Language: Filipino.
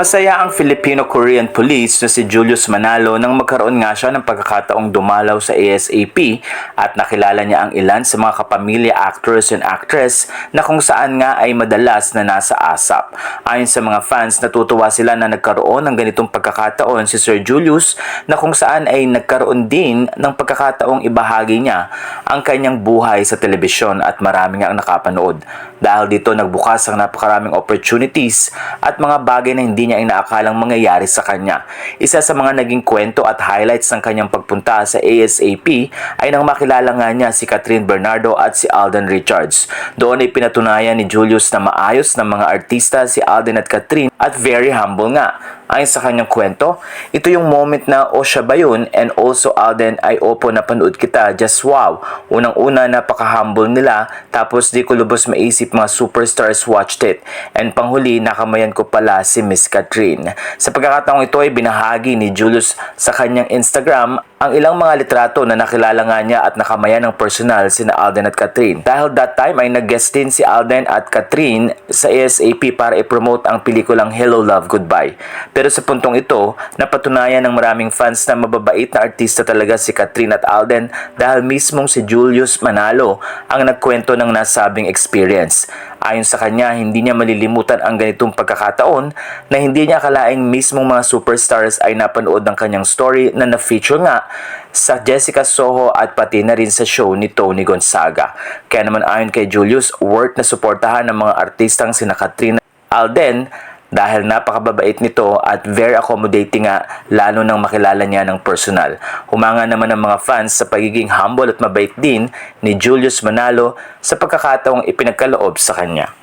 Masaya ang Filipino-Korean police na si Julius Manalo nang magkaroon nga siya ng pagkakataong dumalaw sa ASAP at nakilala niya ang ilan sa mga kapamilya actors and actress na kung saan nga ay madalas na nasa ASAP. Ayon sa mga fans, natutuwa sila na nagkaroon ng ganitong pagkakataon si Sir Julius na kung saan ay nagkaroon din ng pagkakataong ibahagi niya ang kanyang buhay sa telebisyon at marami nga ang nakapanood. Dahil dito nagbukas ang napakaraming opportunities at mga bagay na hindi niya inaakalang mangyayari sa kanya. Isa sa mga naging kwento at highlights ng kanyang pagpunta sa ASAP ay nang makilala nga niya si Catherine Bernardo at si Alden Richards. Doon ay pinatunayan ni Julius na maayos na mga artista si Alden at Catherine at very humble nga. Ayon sa kanyang kwento, ito yung moment na o siya ba yun and also Alden ay opo napanood kita just wow. Unang-una napaka-humble nila tapos di ko lubos maisip mga superstars watched it. And panghuli nakamayan ko pala si Miss Catherine. Sa pagkakataong ito ay binahagi ni Julius sa kanyang Instagram ang ilang mga litrato na nakilala nga niya at nakamayan ng personal sina Alden at Catherine. Dahil that time ay nag-guest din si Alden at Catherine sa ASAP para i-promote ang pelikulang Hello Love Goodbye. Pero sa puntong ito, napatunayan ng maraming fans na mababait na artista talaga si Catherine at Alden dahil mismong si Julius Manalo ang nagkwento ng nasabing experience. Ayon sa kanya, hindi niya malilimutan ang ganitong pagkakataon na hindi niya akalaing mismong mga superstars ay napanood ng kanyang story na na-feature nga sa Jessica Soho at pati na rin sa show ni Tony Gonzaga. Kaya naman ayon kay Julius, worth na suportahan ng mga artistang sina Katrina Alden dahil napakababait nito at very accommodating nga lalo nang makilala niya ng personal. Humanga naman ng mga fans sa pagiging humble at mabait din ni Julius Manalo sa pagkakataong ipinagkaloob sa kanya.